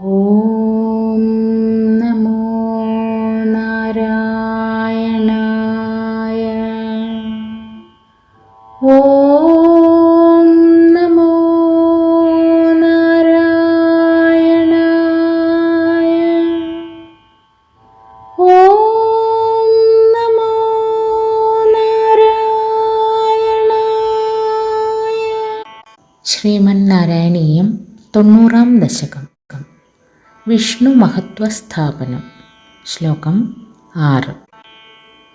ഓം നമോ നാരായണായ. ഓം നമോ നാരായണായ. ഓം നമോ നാരായണായ. ശ്രീമന്നാരായണീയം തൊണ്ണൂറാം ദശകം. വിഷ്ണു മഹത്വസ്ഥാപനം ശ്ലോകം ആറ്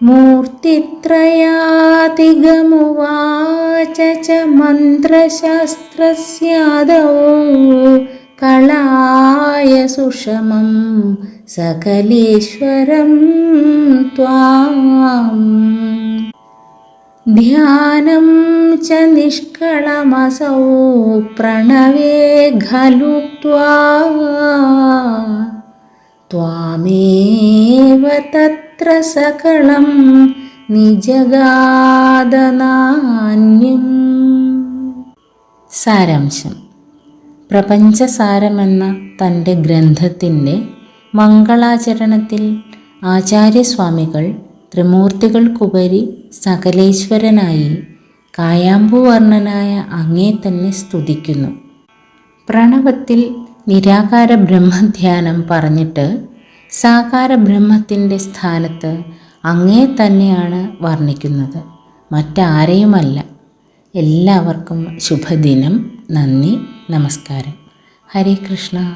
മൂർത്തിത്രയാതിഗമുവാച ച മന്ത്രശാസ്ത്രസ്യാദോ കളായ സുഷമം സകലേശ്വരം ത്വാം ധ്യാനം ച നിഷ്കളമസൗ പ്രണവേ ഖലു ത്വാ ത്വാമേവ തത്ര സകളം നിജഗാദനാന്യം സാരാംശം. പ്രപഞ്ചസാരമെന്ന തന്റെ ഗ്രന്ഥത്തിന്റെ മംഗളാചരണത്തിൽ ആചാര്യസ്വാമികൾ ത്രിമൂർത്തികൾക്കുപരി സകലേശ്വരനായി കായാമ്പുവർണനായ അങ്ങേ തന്നെ സ്തുതിക്കുന്നു. പ്രണവത്തിൽ നിരാകാര ബ്രഹ്മധ്യാനം പറഞ്ഞിട്ട് സാകാര ബ്രഹ്മത്തിന്റെ സ്ഥാനത്ത് അങ്ങേ തന്നെയാണ് വർണിക്കുന്നത്. മറ്റാരെയുമല്ല. എല്ലാവർക്കും ശുഭദിനം. നന്ദി. നമസ്കാരം. ഹരേ കൃഷ്ണ.